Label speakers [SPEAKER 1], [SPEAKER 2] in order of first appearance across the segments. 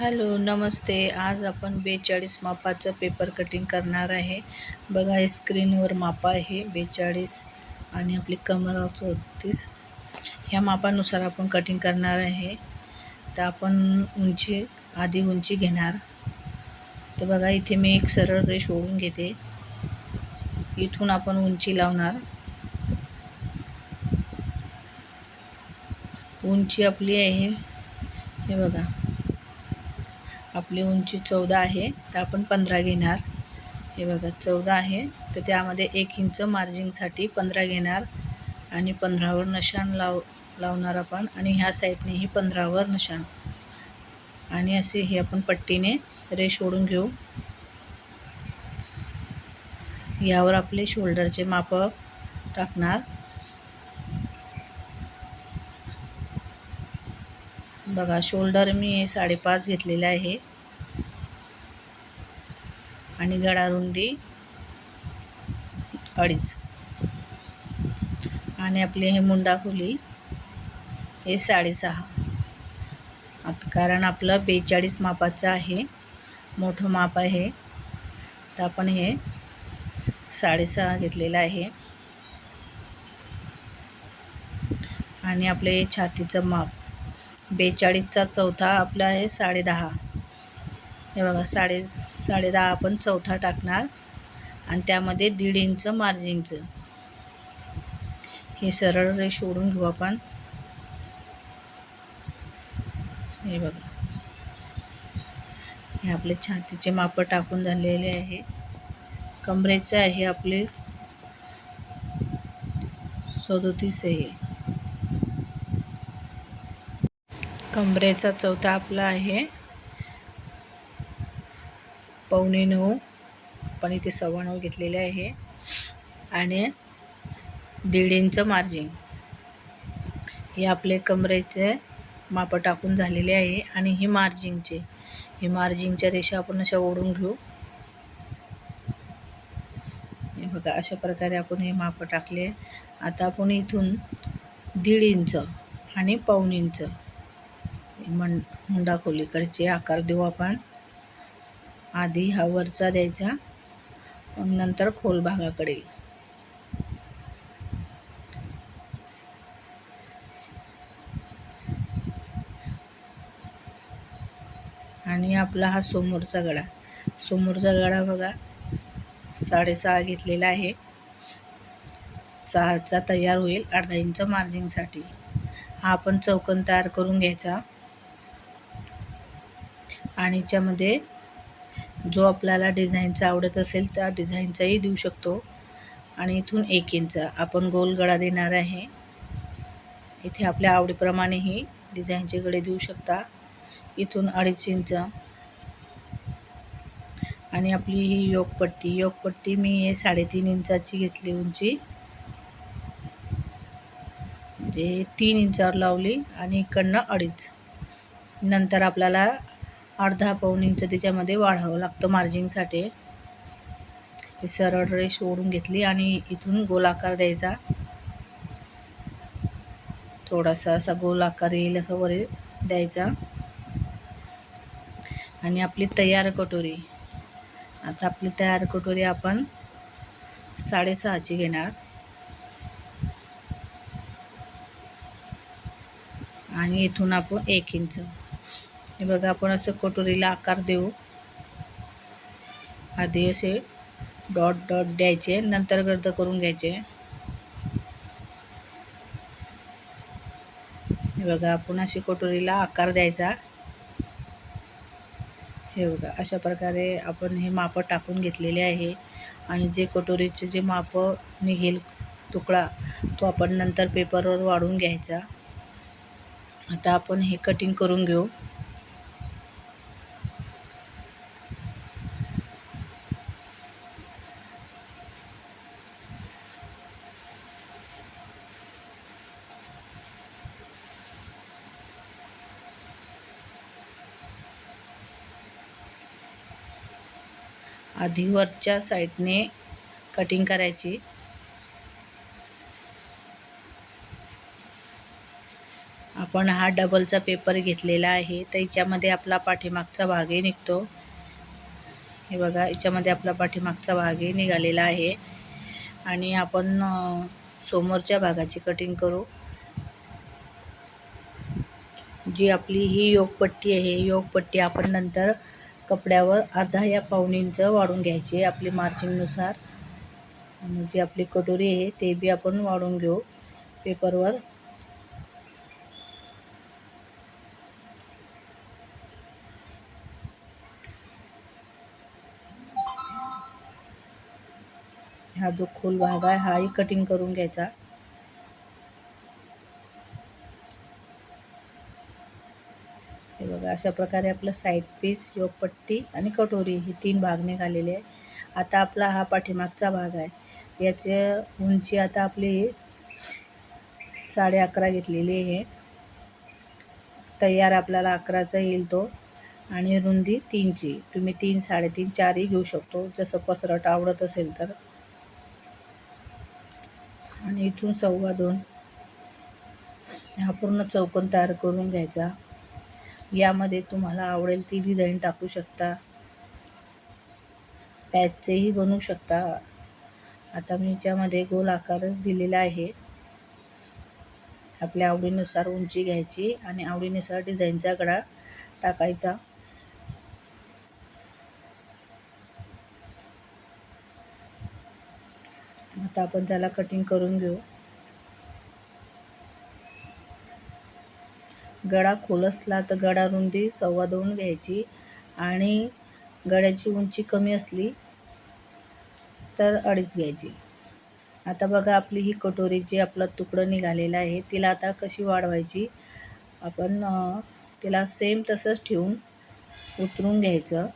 [SPEAKER 1] Hello नमस्ते. आज आपण बेचाळीस मापाचं पेपर कटिंग करणार आहे. बघा हे स्क्रीनवर माप आहे बेचाळीस आणि आपली कमर चौतीस. ह्या मापानुसार आपण कटिंग करणार आहे. तर आपण उंची आधी उंची घेणार. तर बघा इथे मी एक सरळ रेष ओढून घेते. इथून आपण उंची लावणार. उंची आपली आहे हे बघा. आपली उंची चौदा आहे तर आपण पंधरा घेणार. हे बघा चौदा आहे तर त्यामध्ये एक इंच मार्जिंगसाठी पंधरा घेणार आणि पंधरावर नशाण लाव लावणार आपण आणि ह्या साईडनेही पंधरावर नशाण. आणि असे हे आपण पट्टीने रेश ओढून घेऊ. यावर आपले शोल्डरचे माप टाकणार. बघा शोल्डर मी हे साडेपाच घेतलेलं आहे. आणि गडारुंदी अडीच. आणि आपले हे मुंडा खोली हे साडेसहा. आता कारण आपलं बेचाळीस मापाचं आहे मोठं माप आहे तर आपण हे साडेसहा घेतलेलं आहे. आणि आपले छातीचं माप. बेचाळीसचा चौथा आपला आहे साडेदहा. हे बघा साडे साडेदहा आपण चौथा टाकणार. आणि त्यामध्ये दीड इंच मार्जिनचं हे सरळ रेष ओढून घेऊ आपण. हे बघा. हे आपले छातीचे माप टाकून झालेले आहे. कमरेचे आहे आपले सदोतीस आहे. कमरेचा चौथा आपला आहे. पावणे नऊ. पण इथे सव्वा नऊ घेतलेले आहे. आणि दीड इंच मार्जिन हे आपले कमरेचे माप टाकून झालेले आहे आणि हे मार्जिनचे हे मार्जिनच्या रेषा आपण अशा ओढून घेऊ. हे बघा अशा प्रकारे आपण हे माप टाकले. आता आपण इथून दीड इंच आणि पाऊण इंच मं मुंडा खोलीकडचे आकार देऊ आपण. आधी हा वरचा द्यायचा मग नंतर खोल भागाकडे. आणि आपला हा समोरचा गळा समोरचा गळा बघा साडेसहा घेतलेला आहे. सहाचा तयार होईल अर्धा इंच मार्जिनसाठी. हा आपण चौकन तयार करून घ्यायचा. आणि याच्यामध्ये जो आपल्याला डिझाईनचा आवडत असेल त्या डिझाईनचाही देऊ शकतो. आणि इथून एक इंच आपण गोल गळा देणार आहे. इथे आपल्या आवडीप्रमाणेही डिझाईनचे गळे देऊ शकता. इथून अडीच इंच. आणि आपली ही योगपट्टी योगपट्टी मी हे साडेतीन इंचाची घेतली उंची. म्हणजे तीन इंचावर लावली आणि इकडनं अडीच. नंतर आपल्याला अर्धा पाऊण इंच त्याच्यामध्ये वाढावं लागतं मार्जिंगसाठी सरळ रेष ओढून घेतली आणि इथून गोलाकार द्यायचा. थोडासा असा गोलाकार येईल असं वर द्यायचा. आणि आपली तयार कटोरी. आता आपली तयार कटोरी आपण साडेसहाची घेणार. आणि इथून आपण एक इंच. हे बघा आपण असं कटोरीला आकार देऊ. आधी असे डॉट डॉट द्यायचे नंतर गर्द करून घ्यायचे. हे बघा आपण अशी कटोरीला आकार द्यायचा. हे बघा अशा प्रकारे आपण हे मापं टाकून घेतलेले आहे. आणि जे कटोरीचे जे मापं निघेल तुकडा तो आपण नंतर पेपरवर वाढून घ्यायचा. आता आपण हे कटिंग करून घेऊ. आधी वरच्या साईडने कटिंग करायची. आपण हा डबलचा पेपर घेतलेला आहे तर याच्यामध्ये आपला पाठीमागचा भागही निघतो. हे बघा याच्यामध्ये आपला पाठीमागचा भागही निघालेला आहे. आणि आपण समोरच्या भागाची कटिंग करू. जी आपली ही योगपट्टी आहे योगपट्टी आपण नंतर कपड्यावर अर्धा या पाऊण इंच वाढून घ्यायची आहे आपली मार्चिंगनुसार आणि जी आपली कटोरी आहे ते बी आपण वाढून घेऊ पेपरवर. हा जो खोल भाग आहे हाही कटिंग करून घ्यायचा हे बघा अशा प्रकारे आपलं साईड पीस योगपट्टी आणि कटोरी हे तीन भाग निघालेले आहे आता आपला हा पाठीमागचा भाग आहे. याची उंची आता आपली साडे अकरा घेतलेली आहे. तयार आपल्याला अकराचा येईल तो आणि रुंदी तीनची. तुम्ही तीन साडेतीन चारही घेऊ शकतो. जसं पसरट आवडत असेल तर. आणि इथून सव्वा दोन. हा पूर्ण चौकन तयार करून घ्यायचा. यामध्ये तुम्हाला आवडेल ती डिझाईन टाकू शकता. पॅचचेही बनवू शकता. आता मी ज्यामध्ये गोल आकारच दिलेला आहे. आपल्या आवडीनुसार उंची घ्यायची आणि आवडीनुसार डिझाईनचा गडा टाकायचा. आता आपण त्याला कटिंग करून घेऊ. गळा खोल असला तर गळा रुंदी सव्वा दोन घ्यायची आणि गळ्याची उंची कमी असली तर अडीच घ्यायची. आता बघा आपली ही कटोरी जी आपला तुकडं निघालेला आहे तिला आता कशी वाढवायची? आपण तिला सेम तसंच ठेवून उतरून घ्यायचं.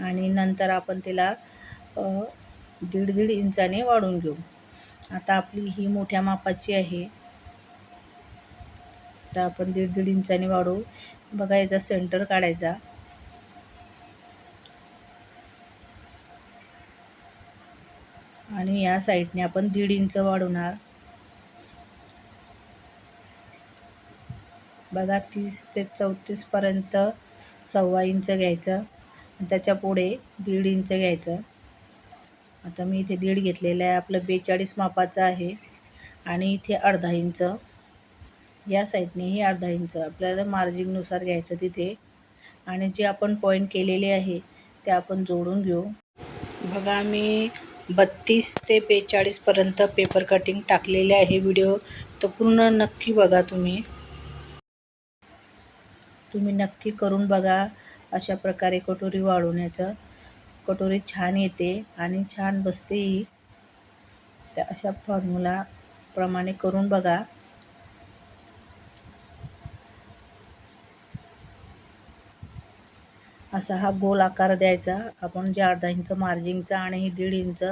[SPEAKER 1] आणि नंतर आपण तिला दीड दीड इंचाने वाढून घेऊ. आता आपली ही मोठ्या मापाची आहे. तर आपण दीड दीड इंचाने वाढवू. बघा याचा सेंटर काढायचा. आणि या साईडने आपण दीड इंच वाढवणार. बघा तीस ते चौतीसपर्यंत सव्वा इंच घ्यायचं. त्याच्या पुढे दीड इंच घ्यायचं. आता मी इथे दीड घेतलेलं आहे. आपलं बेचाळीस मापाचं आहे. आणि इथे अर्धा इंच. या साईडनेही अर्धा इंच. आपल्याला मार्जिंगनुसार घ्यायचं तिथे. आणि जे आपण पॉईंट केलेले आहे ते आपण जोडून घेऊ. बघा मी बत्तीस ते बेचाळीसपर्यंत पेपर कटिंग टाकलेले आहे व्हिडिओ तर पूर्ण नक्की बघा तुम्ही. तुम्ही नक्की करून बघा अशा प्रकारे कटोरी वाढवण्याचं. कटोरी छान येते आणि छान बसतेही त्या अशा फॉर्म्युलाप्रमाणे करून बघा. असा हा गोल आकार द्यायचा. आपण जे अर्धा इंच मार्जिंगचा आणि हे दीड इंच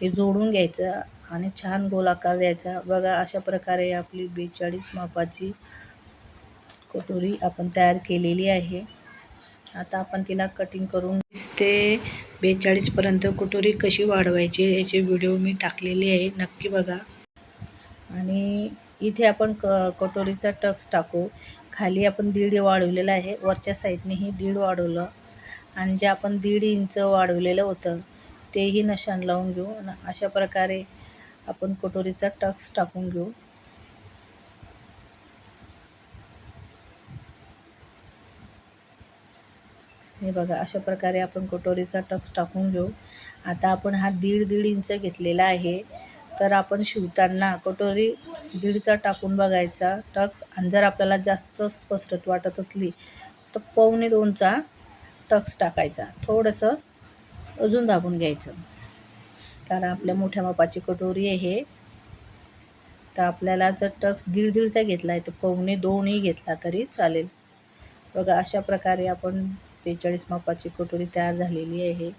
[SPEAKER 1] हे जोडून घ्यायचं आणि छान गोल आकार द्यायचा. बघा अशा प्रकारे आपली बेचाळीस मापाची कटोरी आपण तयार केलेली आहे. आता आपण तिला कटिंग करून वीस ते बेचाळीसपर्यंत कटोरी कशी वाढवायची याचे व्हिडिओ मी टाकलेले आहे. नक्की बघा. आणि इथे आपण क कटोरीचा टक्स टाकू. खाली आपण दीड वाढवलेलं आहे. वरच्या साईडनेही दीड वाढवलं. आणि जे आपण दीड इंच वाढवलेलं होतं तेही नशान लावून घेऊ. अशा प्रकारे आपण कटोरीचा टक्स टाकून घेऊ. हे बघा अशा प्रकारे आपण कटोरीचा टक्स टाकून घेऊ. आता आपण हा दीड दीड इंच घेतलेला आहे. तर आपण शिवताना कटोरी दीडचा टाकून बघायचा. टक्स आणि जर आपल्याला जास्त स्पष्टत वाटत असली तर पावणे दोनचा टक्स टाकायचा. थोडंसं अजून दाबून घ्यायचं. कारण आपल्या मोठ्या मापाची कटोरी आहे. तर आपल्याला जर टक्स दीड दीडचा घेतला आहे तर पावणे दोनही घेतला तरी चालेल. बघा अशा प्रकारे आपण बेचाळीस मापाची कटोरी तयार झालेली आहे.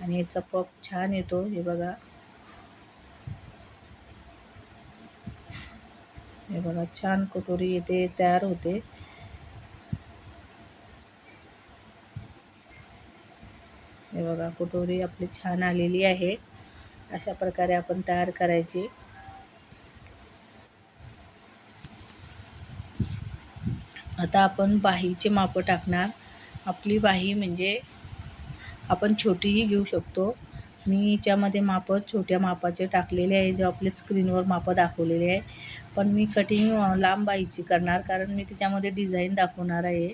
[SPEAKER 1] आणि याचा पप छान येतो. हे बघा. हे बघा छान कटोरी येते तयार होते. हे बघा कटोरी आपली छान आलेली आहे. अशा प्रकारे आपण तयार करायची. आता आपण बाहीचे मापं टाकणार. आपली बाही म्हणजे आपण छोटीही घेऊ शकतो. मी त्यामध्ये मापं छोट्या मापाचे टाकलेले आहे जे आपले स्क्रीनवर मापं दाखवलेले आहे. पण मी कटिंग लांब बाहीची करणार कारण मी त्याच्यामध्ये डिझाईन दाखवणार आहे.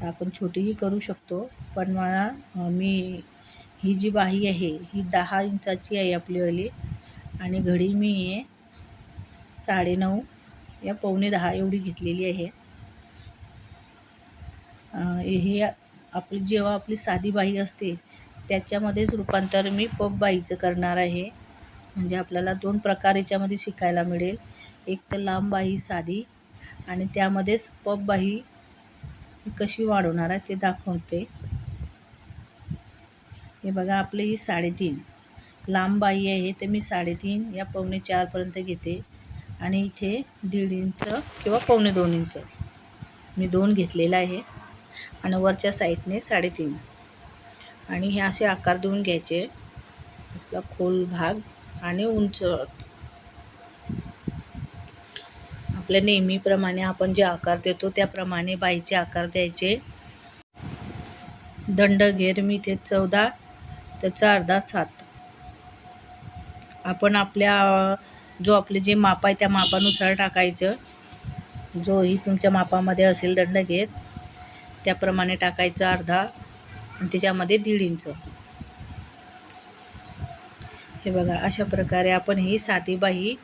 [SPEAKER 1] तर आपण छोटीही करू शकतो. पण मला मी ही जी बाही आहे ही दहा इंचाची आहे आपलीवाली आणि घडी मी आहे साडेनऊ या पावणे दहा एवढी घेतलेली आहे. हे आपली जेव्हा आपली साधी बाई असते त्याच्यामध्येच रूपांतर मी पप बाईचं करणार आहे. म्हणजे आपल्याला दोन प्रकार याच्यामध्ये शिकायला मिळेल. एक तर लांब बाई साधी आणि त्यामध्येच पप बाई कशी वाढवणार आहे ते दाखवते. हे बघा आपली ही साडेतीन. लांब बाई आहे ते मी साडेतीन या पावणे चारपर्यंत घेते. आणि इथे दीड इंच किंवा पावणे दोन इंच. मी दोन घेतलेलं आहे. आणि वरच्या साईडने साडेतीन. आणि हे असे आकार देऊन घ्यायचे. आपला खोल भाग आणि उंच. आपल्या नेहमीप्रमाणे आपण जे आकार देतो त्याप्रमाणे बाईचे आकार द्यायचे. दंड घेर मी ते चौदा त्याचा अर्धा सात. आपण आपल्या जो आपले जे माप आहे त्या मापानुसार टाकायचं. जो ही तुमच्या मापामध्ये असेल दंड घेत त्याप्रमाणे टाकायचं अर्धा आणि त्याच्यामध्ये दीड इंच. हे बघा अशा प्रकारे आपण ही साधी बाही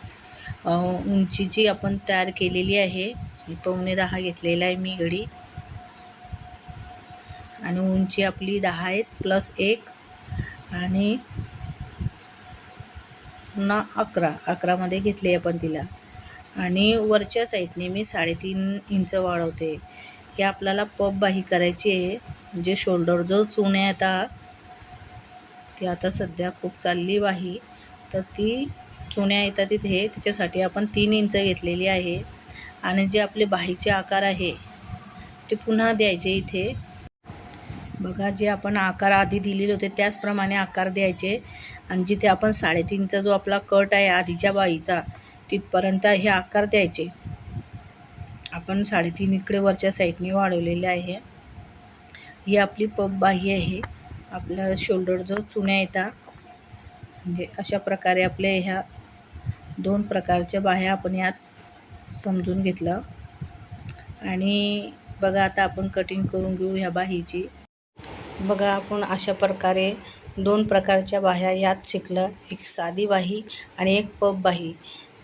[SPEAKER 1] उंचीची आपण तयार केलेली आहे. ही पावणे दहा घेतलेला आहे मी घडी आणि उंची आपली दहा आहेत प्लस एक आणि पुन्हा अकरा. अकरामध्ये घेतली आपण तिला. आणि वरच्या साईडने मी साडेतीन इंच वाढवते. की आपल्याला पप बाही करायची आहे. म्हणजे शोल्डर जो चुण्या येतात ती आता सध्या खूप चालली बाही. तर ती चुण्या येतात तिथे त्याच्यासाठी आपण तीन इंच घेतलेली आहे. आणि जे आपले बाहीचे आकार आहे ते पुन्हा द्यायचे इथे. बघा जे आपण आकार आधी दिलेले होते त्याचप्रमाणे आकार द्यायचे. आणि जिथे आपण साडेतीनचा जो आपला कट आहे आधीच्या बाईचा तिथपर्यंत हे आकार द्यायचे. आपण साडेतीन इकडे वरच्या साईडने वाढवलेले आहे. ही आपली पप बाही आहे. आपला शोल्डर जो चुण्या येतात म्हणजे अशा प्रकारे आपल्या ह्या दोन प्रकारच्या बाह्या आपण यात समजून घेतलं आणि बघा आता आपण कटिंग करून घेऊ ह्या बाहीची. बघा आपण अशा प्रकारे दोन प्रकारच्या बाह्या यात शिकलं. एक साधी बाही आणि एक पप बाही.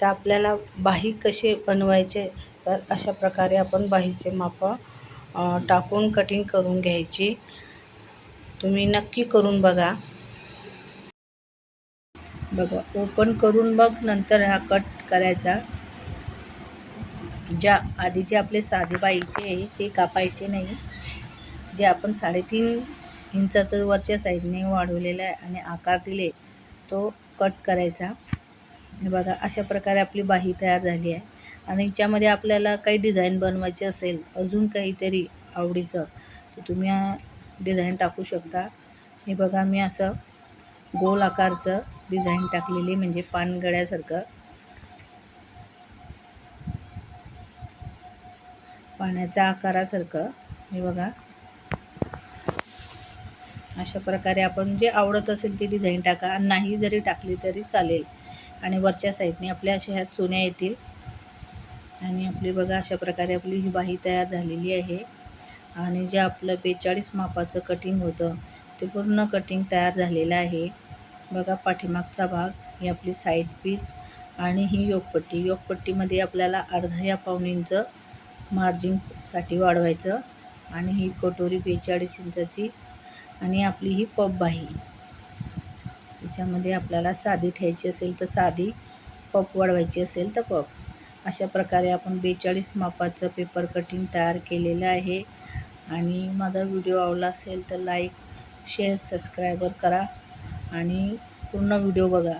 [SPEAKER 1] तर आपल्याला बाही कसे बनवायचे तर अशा प्रकारे आपण बाहीचे मापं टाकून कटिंग करून घ्यायची. तुम्ही नक्की करून बघा. बघा ओपन करून बघ नंतर हा कट करायचा. ज्या आधीचे आपले साधे बाईचे आहे ते कापायचे नाही. जे आपण साडेतीन इंचाचं वरच्या साईडने वाढवलेलं आहे आणि आकार दिले तो कट करायचा. हे बघा अशा प्रकारे आपली बाही तयार झाली आहे. आणि याच्यामध्ये आपल्याला काही डिझाईन बनवायची असेल अजून काहीतरी आवडीचं तर तुम्ही डिझाईन टाकू शकता. हे बघा मी असं गोल आकारचं डिझाईन टाकलेली म्हणजे पानगळ्यासारखं पाण्याच्या आकारासारखं. हे बघा. अशा प्रकारे आपण जे आवडत असेल ती डिझाईन टाका. नाही जरी टाकली तरी चालेल. आणि वरच्या साईडने आपल्या अशा ह्या चुन्या येतील. आणि आपली बघा अशा प्रकारे आपली ही बाही तयार झालेली आहे. आणि जे आपलं बेचाळीस मापाचं कटिंग होतं ते पूर्ण कटिंग तयार झालेलं आहे. बघा पाठीमागचा भाग ही आपली साईड पीस आणि ही योगपट्टी. योगपट्टीमध्ये आपल्याला अर्धा या पाऊण मार्जिनसाठी वाढवायचं आणि ही कटोरी बेचाळीस इंचाची आणि आपली ही पप बाही. त्याच्यामध्ये आपल्याला साधी ठेवायची असेल तर साधी पप वाढवायची असेल तर पप अशा प्रकारे आपण बेचाळीस मापाचं पेपर कटिंग तयार केलेलं आहे. आणि माझा व्हिडिओ आवडला असेल तर लाईक शेअर सबस्क्रायबर करा. आणि पूर्ण व्हिडिओ बघा.